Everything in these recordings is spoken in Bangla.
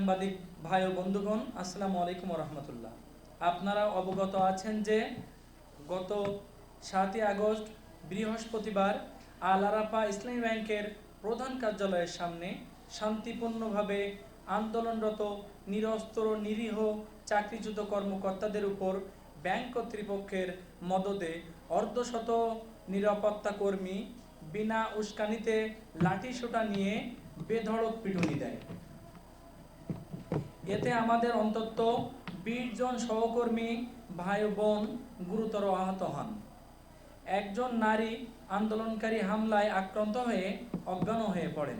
সাংবাদিক ভাই ও বন্ধুগণ, আসসালামু আলাইকুম রহমতুল্লাহ। আপনারা অবগত আছেন যে গত সাতই আগস্ট, বৃহস্পতিবার আল আরাফা ইসলামী ব্যাংকের প্রধান কার্যালয়ের সামনে শান্তিপূর্ণভাবে আন্দোলনরত, নিরস্ত্র, নিরীহ, চাকরিচ্যুত কর্মকর্তাদের উপর ব্যাংক কর্তৃপক্ষের মদদে অর্ধশত নিরাপত্তা কর্মী বিনা উস্কানিতে লাঠিসোঁটা নিয়ে বেধড়ক পিটুনি দেয়। এতে আমাদের অন্তত বিশ জন সহকর্মী ভাই বোন গুরুতর আহত হন। একজন নারী আন্দোলনকারী হামলায় আক্রান্ত হয়ে অজ্ঞান হয়ে পড়েন।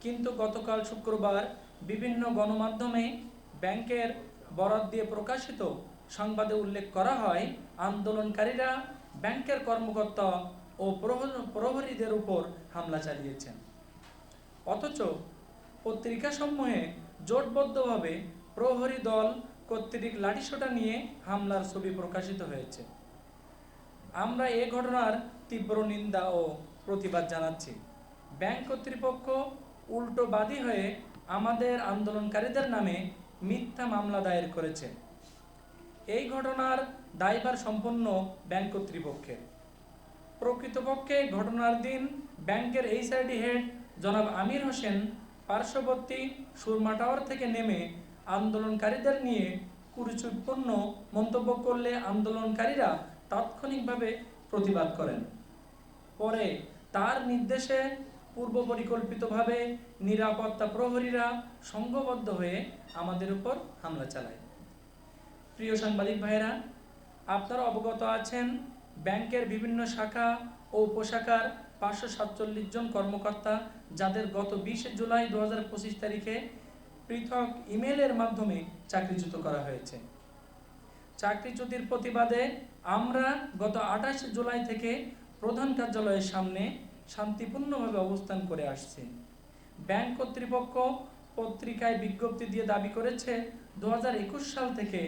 কিন্তু গতকাল শুক্রবার বিভিন্ন গণমাধ্যমে ব্যাংকের বরাদ দিয়ে প্রকাশিত সংবাদে উল্লেখ করা হয়, আন্দোলনকারীরা ব্যাংকের কর্মকর্তা ও প্রহর- প্রহরীদের উপর হামলা চালিয়েছেন। অথচ পত্রিকাসমূহে জোটবদ্ধভাবে প্রহরী দল কর্তৃক লাঠিসোঁটা নিয়ে হামলার ছবি প্রকাশিত হয়েছে। আমরা এ ঘটনার তীব্র নিন্দা ও প্রতিবাদ জানাচ্ছি। ব্যাংক কর্তৃপক্ষ উল্টো বাদী হয়ে আমাদের আন্দোলনকারীদের নামে মিথ্যা মামলা দায়ের করেছে। এই ঘটনার দায়ভার সম্পন্ন ব্যাংক কর্তৃপক্ষের। প্রকৃতপক্ষে ঘটনার দিন ব্যাংকের এইচআরডি হেড জনাব আমির হোসেন পার্শ্ববর্তী সুরমা টাওয়ার থেকে নেমে আন্দোলনকারীদের নিয়ে কুরুচুপূর্ণ মন্তব্য করলে আন্দোলনকারীরা তাৎক্ষণিকভাবে প্রতিবাদ করেন। পরে তার নির্দেশে পূর্ব পরিকল্পিতভাবে নিরাপত্তা প্রহরীরা সংঘবদ্ধ হয়ে আমাদের উপর হামলা চালায়। প্রিয় সাংবাদিক ভাইরা আপনারা অবগত আছেন, ব্যাংকের বিভিন্ন শাখা ও উপশাখার পাঁচশো সাতচল্লিশ জন কর্মকর্তা যাদের গত বিশে জুলাই দু হাজার পঁচিশ তারিখে পৃথক ইমেলের মাধ্যমে চাকরিচ্যুত করা হয়েছে। চাকরিচ্যুতির প্রতিবাদে আমরা গত আঠাশে জুলাই থেকে প্রধান কার্যালয়ের সামনে শান্তিপূর্ণভাবে অবস্থান করে আসছি। ব্যাংক কর্তৃপক্ষ পত্রিকায় বিজ্ঞপ্তি দিয়ে দাবি করেছে দু হাজার একুশ সাল থেকে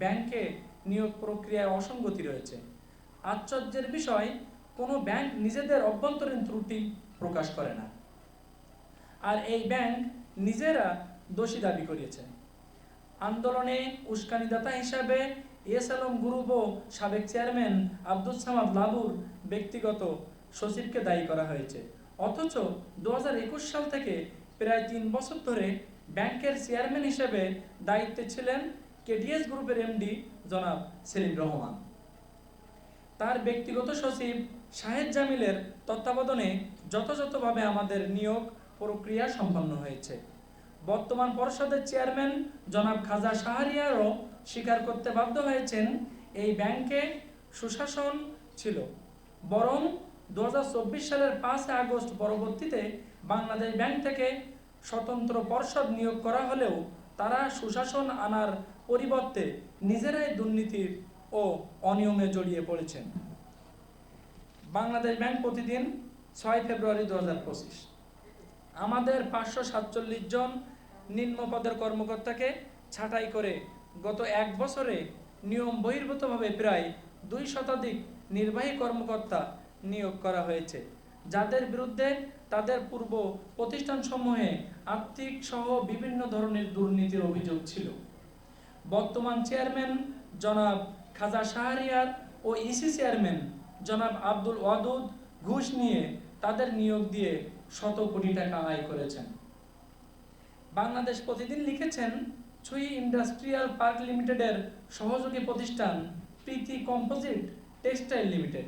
ব্যাংকে নিয়োগ প্রক্রিয়ায় অসঙ্গতি রয়েছে। আশ্চর্যের বিষয়, কোনো ব্যাংক নিজেদের অভ্যন্তরীণ ত্রুটি প্রকাশ করে না। আর এই ব্যাংক নিজেরা দোষী দাবি করিয়েছে আন্দোলনে উস্কানিদাতা হিসাবে এস আলম গ্রুপ ও সাবেক চেয়ারম্যান আব্দুল সামাদ লাবুর ব্যক্তিগত সচিবকে দায়ী করা হয়েছে। অথচ দু হাজার একুশ সাল থেকে প্রায় তিন বছর ধরে ব্যাংকের চেয়ারম্যান হিসেবে দায়িত্বে ছিলেন কেডিএস গ্রুপের এমডি জনাব সেলিম রহমান। তার ব্যক্তিগত সচিব শাহেদ জামিলের তত্ত্বাবধানে যথাযথভাবে আমাদের নিয়োগ প্রক্রিয়া সম্পন্ন হয়েছে। বর্তমান পর্ষদের চেয়ারম্যান জনাব খাজা শাহরিয়ারও স্বীকার করতে বাধ্য হয়েছেন, এই ব্যাংকে সুশাসন ছিল। বরং দু হাজার চব্বিশ সালের পাঁচ আগস্ট পরবর্তীতে বাংলাদেশ ব্যাংক থেকে স্বতন্ত্র পর্ষদ নিয়োগ করা হলেও তারা সুশাসন আনার পরিবর্তে নিজেরাই দুর্নীতির ও অনিয়মে জড়িয়ে পড়েছেন। বাংলাদেশ ব্যাংক প্রতিদিন ছয় ফেব্রুয়ারি দু হাজার পঁচিশ। আমাদের পাঁচশো সাতচল্লিশ জন নিম্ন পদের কর্মকর্তাকে ছাঁটাই করে গত এক বছরে নিয়ম বহির্ভূতভাবে প্রায় দুই শতাধিক নির্বাহী কর্মকর্তা নিয়োগ করা হয়েছে। যাদের বিরুদ্ধে তাদের পূর্ব প্রতিষ্ঠানসমূহে আর্থিক সহ বিভিন্ন ধরনের দুর্নীতির অভিযোগ ছিল। বর্তমান চেয়ারম্যান জনাব খাজা শাহরিয়ার ও ইসি চেয়ারম্যান জনাব আব্দুল ওয়াদুদ ঘুষ নিয়ে তাদের নিয়োগ দিয়ে শত কোটি টাকা আয় করেছেন। বাংলাদেশ প্রতিদিন লিখেছেন, ছুই ইন্ডাস্ট্রিয়াল পার্ক লিমিটেডের সহযোগী প্রতিষ্ঠান Preeti composite textile limited,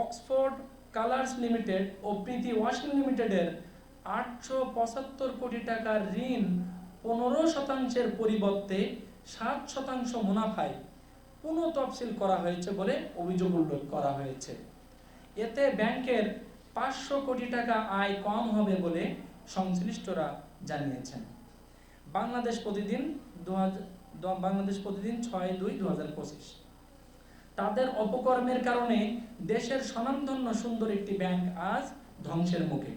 Oxford colours limited ও প্রীতি ওয়াশিং লিমিটেডের আটশো পঁচাত্তর কোটি টাকার ঋণ পনেরো শতাংশের পরিবর্তে সাত শতাংশ মুনাফায় পুনঃ তফসিল করা হয়েছে বলে অভিযোগ উল্লেখ করা হয়েছে। এতে ব্যাংকের পাঁচশো কোটি টাকা আয় কম হবে বলে সংশ্লিষ্টরা জানিয়েছেন। বাংলাদেশ প্রতিদিন দু, বাংলাদেশ প্রতিদিন ছয় দুই দু তাদের অপকর্মের কারণে দেশের স্বনামধন্য সুন্দর একটি ব্যাংক আজ ধ্বংসের মুখে।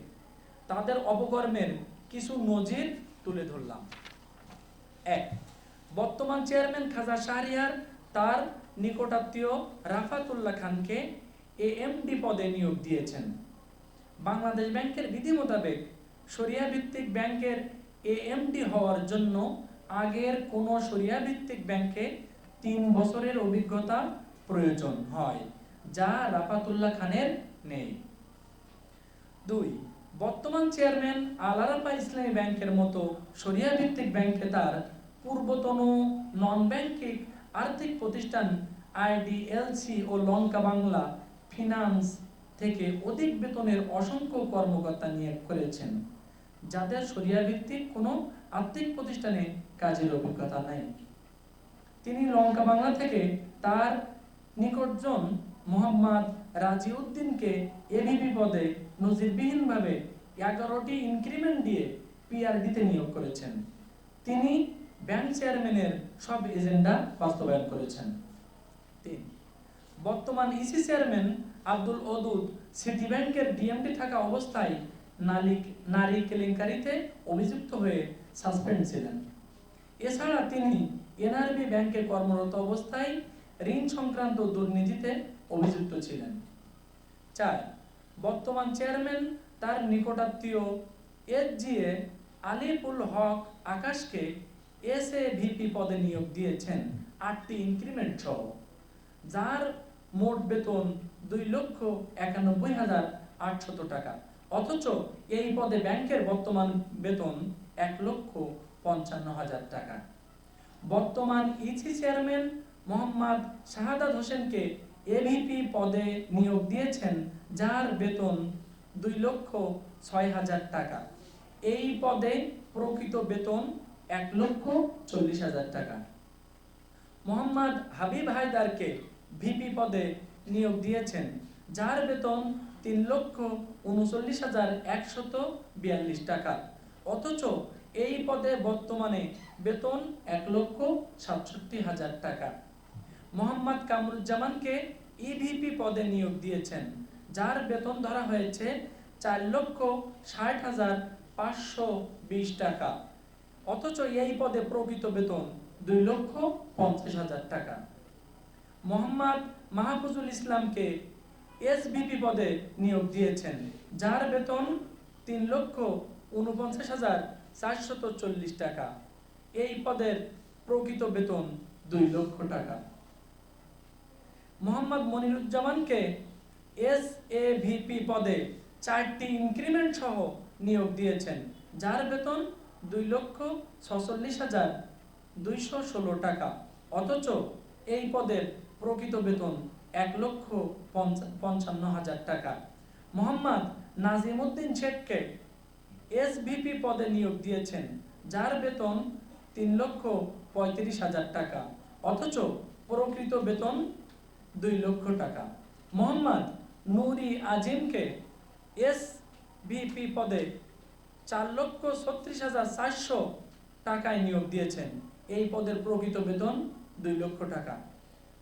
তাদের অপকর্মের কিছু নজির তুলে ধরলাম। এক, বর্তমান চেয়ারম্যান খাজা শাহরিয়ার তার নিকটাত্মীয় রাফাতুল্লাহ খানকে এএমডি পদে নিয়োগ দিয়েছেন। বাংলাদেশ ব্যাংকের বিধি মোতাবেক সরিয়া ভিত্তিক ব্যাংকের এএমডি হওয়ার জন্য আগের কোনো সরিয়া ভিত্তিক ব্যাংকে তিন বছরের অভিজ্ঞতা প্রয়োজন হয়, যা রাফাতুল্লাহ খানের নেই। দুই, বর্তমান চেয়ারম্যান আলারাপা ইসলামী ব্যাংকের মতো সরিয়া ভিত্তিক ব্যাংকে তার পূর্বতন নন ব্যাংকিং আর্থিক প্রতিষ্ঠান আইডিএলসি ও লঙ্কা বাংলা ফিনান্স থেকে অধিক বেতনের অসংখ্য কর্মকর্তা নিয়োগ করেছেন, যাদের সরিয়া ভিত্তিক কোনো আর্থিক প্রতিষ্ঠানে কাজের অভিজ্ঞতা নাই। তিনি লঙ্কা বাংলা থেকে তার নিকটজন মোহাম্মদ রাজিউদ্দিনকে এভিপি পদে নজিরবিহীনভাবে এগারোটি ইনক্রিমেন্ট দিয়ে পিআরডিতে নিয়োগ করেছেন। তিনি ব্যাংক চেয়ারম্যানের সব এজেন্ডা বাস্তবায়ন করেছেন। তিন, বর্তমান EC chairman Abdul Wadud city ব্যাংকের ডিএমডি থাকা অবস্থায় নালিক, নারী কেলেঙ্কারিতে অভিযুক্ত হয়ে সাসপেন্ড ছিলেন। এছাড়া তিনি এনআরবি ব্যাংকে কর্মরত অবস্থায় ঋণ সংক্রান্ত দুর্নীতিতে অভিযুক্ত ছিলেন। চার, বর্তমান চেয়ারম্যান তার নিকটাত্মীয় এসজিএ আলিপুল হক আকাশকে এস এ ভিপি পদে নিয়োগ দিয়েছেন। আটটি ইনক্রিমেন্ট সহ, যার মোট বেতন দুই লক্ষ একানব্বই হাজার আটশত টাকা। অথচ এই পদে ব্যাংকের বর্তমান বেতন এক লক্ষ পঞ্চান্ন হাজার টাকা। বর্তমান ইসি চেয়ারম্যান মোহাম্মদ শাহাদাত হোসেনকে এভিপি পদে নিয়োগ দিয়েছেন, যার বেতন দুই লক্ষ ছয় হাজার টাকা। এই পদে প্রকৃত বেতন এক লক্ষ চল্লিশ হাজার টাকা। মোহাম্মদ হাবিব হায়দারকে ভিপি পদে নিয়োগ দিয়েছেন, যার বেতন তিন লক্ষ উনচল্লিশ হাজার একশত বিয়াল্লিশ টাকা। অথচ এই পদে বর্তমানে বেতন এক লক্ষ সাতষট্টি হাজার টাকা। মোহাম্মদ কামরুজ্জামানকে ইভিপি পদে নিয়োগ দিয়েছেন, যার বেতন ধরা হয়েছে চার লক্ষ ষাট হাজার পাঁচশো বিশ টাকা। অথচ এই পদে প্রকৃত বেতন দুই লক্ষ পঞ্চাশ হাজার টাকা। মোহাম্মদ মাহফুজুল ইসলামকে এসবিপি পদে নিয়োগ দিয়েছেন, যার বেতন তিন লক্ষ উনপঞ্চাশ হাজার চারশত চল্লিশ টাকা। এই পদের প্রকৃত বেতন দুই লক্ষ টাকা। মোহাম্মদ মনিরুজ্জামানকে এস এ ভিপি পদে চারটি ইনক্রিমেন্ট সহ নিয়োগ দিয়েছেন, যার বেতন দুই লক্ষ ছচল্লিশ হাজার দুইশো ষোলো টাকা। অথচ এই পদের প্রকৃত বেতন এক লক্ষ পঞ্চান্ন হাজার টাকা। মোহাম্মদ নাজিমুদ্দিন শেখকে এসভিপি পদে নিয়োগ দিয়েছেন, যার বেতন তিন লক্ষ পঁয়ত্রিশ হাজার টাকা। অথচ প্রকৃত বেতন দুই লক্ষ টাকা। মোহাম্মদ নুরি আজিমকে এস ভিপি পদে চার লক্ষ ছত্রিশ হাজার চারশো টাকায় নিয়োগ দিয়েছেন। এই পদের প্রকৃত বেতন দুই লক্ষ টাকা।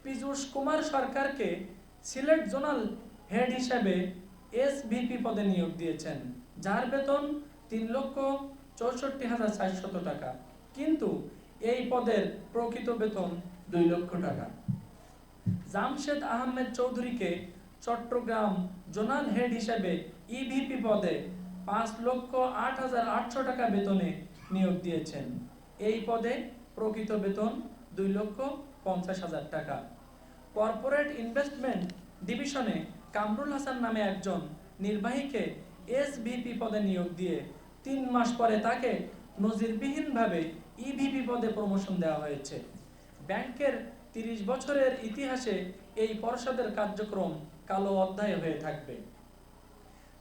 পীযূষ কুমার সরকারকে সিলেট জোনাল হেড হিসেবে এস ভিপি পদে নিয়োগ দিয়েছেন, যার বেতন তিন লক্ষ চৌষট্টি হাজার চারশত টাকা। কিন্তু এই পদের প্রকৃত বেতন দুই লক্ষ টাকা। জামশেদ আহমেদ চৌধুরীকে চট্টগ্রাম জোনাল হেড হিসেবে ইভিপি পদে পাঁচ লক্ষ আট হাজার আটশো টাকা বেতনে নিয়োগ দিয়েছেন। এই পদে প্রকৃত বেতন দুই লক্ষ পঞ্চাশ হাজার টাকা। কর্পোরেট ইনভেস্টমেন্ট ডিভিশনে কামরুল হাসান নামে একজন নির্বাহীকে এসভিপি পদে নিয়োগ দিয়ে তিন মাস পরে তাকে নজিরবিহীনভাবে ইভিপি পদে প্রমোশন দেওয়া হয়েছে। ব্যাংকের তিরিশ বছরের ইতিহাসে এই পর্ষদের কার্যক্রম কালো অধ্যায় হয়ে থাকবে।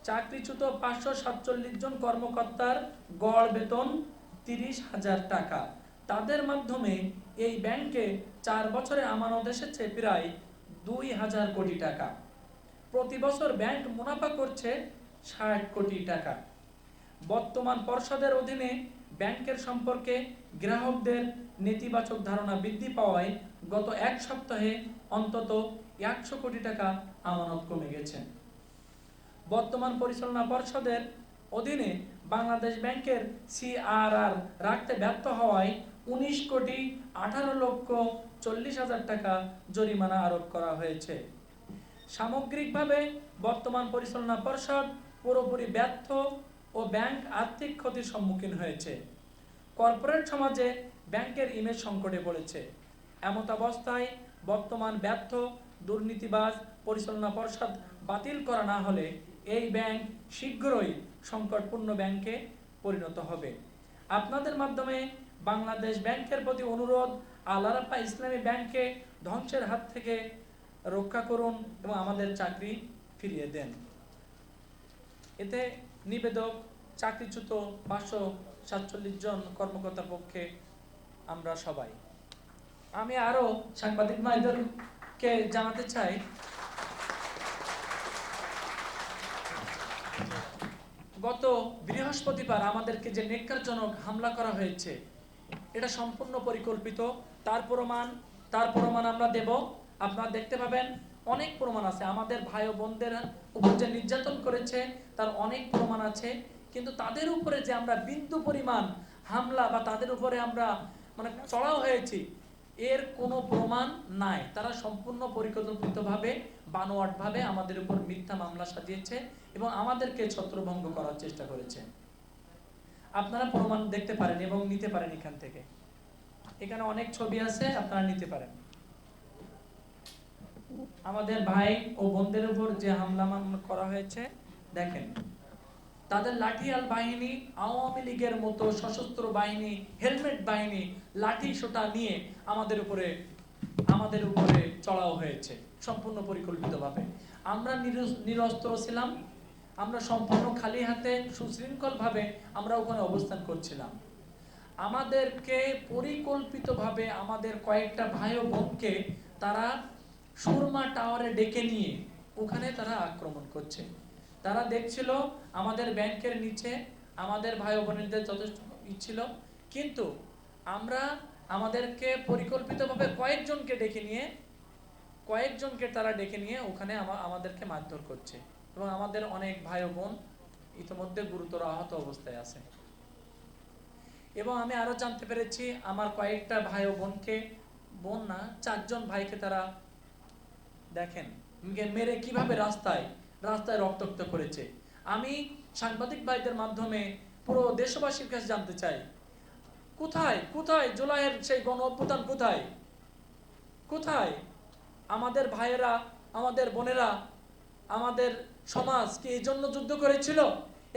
চাকরিচ্যুত পাঁচশো সাতচল্লিশ জন কর্মকর্তার গড় বেতন তিরিশ হাজার টাকা। তাদের মাধ্যমে এই ব্যাংকে চার বছরে আমানত এসেছে প্রায় দুই হাজার কোটি টাকা। প্রতি বছর ব্যাংক মুনাফা করছে ষাট কোটি টাকা। বর্তমান পর্ষদের অধীনে ব্যাংকের সম্পর্কে গ্রাহকদের নেতিবাচক ধারণা বৃদ্ধি পাওয়ায় গত এক সপ্তাহে অন্তত একশো কোটি টাকা আমানত কমে গেছে। বর্তমান পরিচালনা পর্ষদের অধীনে বাংলাদেশ ব্যাংকের সিআরআর রাখতে ব্যর্থ হওয়ায় উনিশ কোটি আঠারো লক্ষ চল্লিশ হাজার টাকা জরিমানা আরোপ করা হয়েছে। সামগ্রিকভাবে বর্তমান পরিচালনা পর্ষদ পুরোপুরি ব্যর্থ ও ব্যাংক আর্থিক ক্ষতির সম্মুখীন হয়েছে। কর্পোরেট সমাজে ব্যাংকের ইমেজ সংকটে পড়েছে। এমত অবস্থায় বর্তমান ব্যর্থ, দুর্নীতিবাজ পরিচালনা পর্ষদ বাতিল করা না হলে এই ব্যাংক শীঘ্রই সংকটপূর্ণ ব্যাংকে পরিণত হবে। আপনাদের মাধ্যমে বাংলাদেশ ব্যাংকের প্রতি অনুরোধ আলারাপা ইসলামী ব্যাংককে ধ্বংসের হাত থেকে রক্ষা করুন এবং আমাদের চাকরি ফিরিয়ে দেন। এতে নিবেদক চাকরিচ্যুত পাঁচশো সাতচল্লিশ জন কর্মকর্তার পক্ষে আমরা সবাই। আমি আরও সাংবাদিক ভাইদেরকে জানাতে চাই। গত বৃহস্পতিবার আমাদেরকে যে নেককারজনক হামলা করা হয়েছে এটা সম্পূর্ণ পরিকল্পিত। তার প্রমাণ তার প্রমাণ আমরা দেব। আপনারা দেখতে পাবেন অনেক প্রমাণ আছে। আমাদের ভাই বোনদের উপর যে নির্যাতন করেছে, তার অনেক প্রমাণ আছে। কিন্তু তাদের উপরে যে আমরা বিন্দু পরিমাণ হামলা বা তাদের উপরে আমরা মানে চড়াও হয়েছি, এর কোনো প্রমাণ নাই। তারা সম্পূর্ণ পরিকল্পিতভাবে, বানোয়াটভাবে আমাদের উপর মিথ্যা মামলা সাজিয়েছে এবং আমাদেরকে ছত্রভঙ্গ করার চেষ্টা করেছে। আপনারা প্রমাণ দেখতে পারেন এবং নিতে পারেন এখান থেকে। এখানে অনেক ছবি আছে, আপনারা নিতে পারেন। আমাদের ভাই ও বোনদের উপর যে হামলা করা হয়েছে, দেখেন। তাদের লাঠিয়াল বাহিনী আওয়ামী লীগের মতো সশস্ত্র বাহিনী, হেলমেট বাহিনী, লাঠি সোটা নিয়ে আমাদের উপরে আমাদের উপরে চড়াও হয়েছে, সম্পূর্ণ পরিকল্পিতভাবে। আমরা নিরস- নিরস্ত্র ছিলাম। আমরা সম্পূর্ণ খালি হাতে, সুশৃঙ্খলভাবে আমরা ওখানে অবস্থান করছিলাম। আমাদেরকে পরিকল্পিতভাবে আমাদের কয়েকটা ভাই ও বোনকে তারা সুরমা টাওয়ারে ডেকে নিয়ে ওখানে তারা আক্রমণ করছে। তারা দেখছিল আমাদের ব্যাংকের নিচে আমাদের ভাই বোনেদের যথেষ্ট ছিল, কিন্তু আমরা আমাদেরকে পরিকল্পিতভাবে কয়েকজনকে ডেকে নিয়ে কয়েকজনকে তারা ডেকে নিয়ে ওখানে আমাদেরকে মারধর করছে। এবং আমাদের অনেক ভাই বোন ইতিমধ্যে গুরুতর আহত অবস্থায় আছে। এবং আমি আরও জানতে পেরেছি, আমার কয়েকটা ভাই বোনকে, বোন না, চারজন ভাইকে তারা দেখেন। মেরে কীভাবে রাস্তায় রাস্তায় রক্তাক্ত করেছে। আমি সাংবাদিক ভাইদের মাধ্যমে পুরো দেশবাসীর কাছে জানতে চাই, কোথায় কোথায় জুলাইয়ের সেই গণ অভ্যুত্থান কোথায়? কোথায়? আমাদের ভাইয়েরা, আমাদের বোনেরা, আমাদের সমাজ কি এই জন্য যুদ্ধ করেছিল?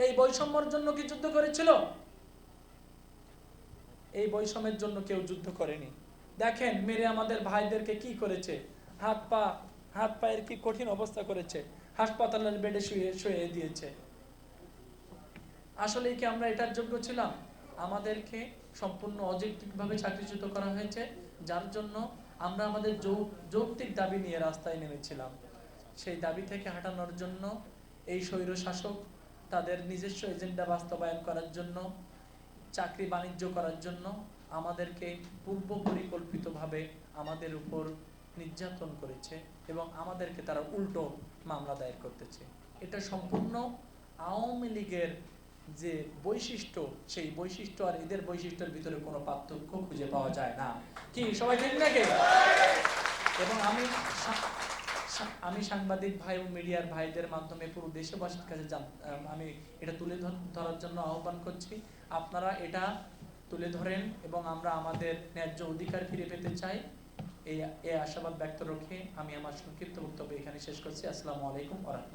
এই বৈষম্যর জন্য কি যুদ্ধ করেছিল? এই বৈষম্যের জন্য কেউ যুদ্ধ করেনি। দেখেন, মেরে আমাদের ভাইদেরকে কি করেছে? হাত পা, হাত পায়ের কি কঠিন অবস্থা করেছে? হাসপাতালের বেডে শুয়ে শুয়ে দিয়েছে। আসলে কি আমরা এটার যোগ্য ছিলাম? আমাদেরকে সম্পূর্ণ অযৌক্তিকভাবে চাকরিচ্যুত করা হয়েছে, যার জন্য আমরা আমাদের যৌক্তিক দাবি নিয়ে রাস্তায় নেমেছিলাম। সেই দাবি থেকে হাঁটানোর জন্য এই স্বৈর শাসক তাদের নিজস্ব এজেন্ডা বাস্তবায়ন করার জন্য, চাকরি বাণিজ্য করার জন্য আমাদেরকে পূর্ব পরিকল্পিতভাবে আমাদের উপর নির্যাতন করেছে এবং আমাদেরকে তারা উল্টো মামলা দায়ের করতেছে। এটা সম্পূর্ণ আওয়ামী লীগের যে বৈশিষ্ট্য, সেই বৈশিষ্ট্য আর এদের বৈশিষ্ট্যের ভিতরে কোনো পার্থক্য খুঁজে পাওয়া যায় না। কি, সবাই ঠিক নাকি? এবং আমি আমি সাংবাদিক ভাই ও মিডিয়ার ভাইদের মাধ্যমে পুরো দেশবাসীর কাছে আমি এটা তুলে ধরার জন্য আহ্বান করছি। আপনারা এটা তুলে ধরেন এবং আমরা আমাদের ন্যায্য অধিকার ফিরে পেতে চাই। এই আশাবাদ ব্যক্ত রেখে আমি আমার সংক্ষিপ্ত বক্তব্য এখানে শেষ করছি। আসসালামু আলাইকুম রাহমাতুল্লাহ।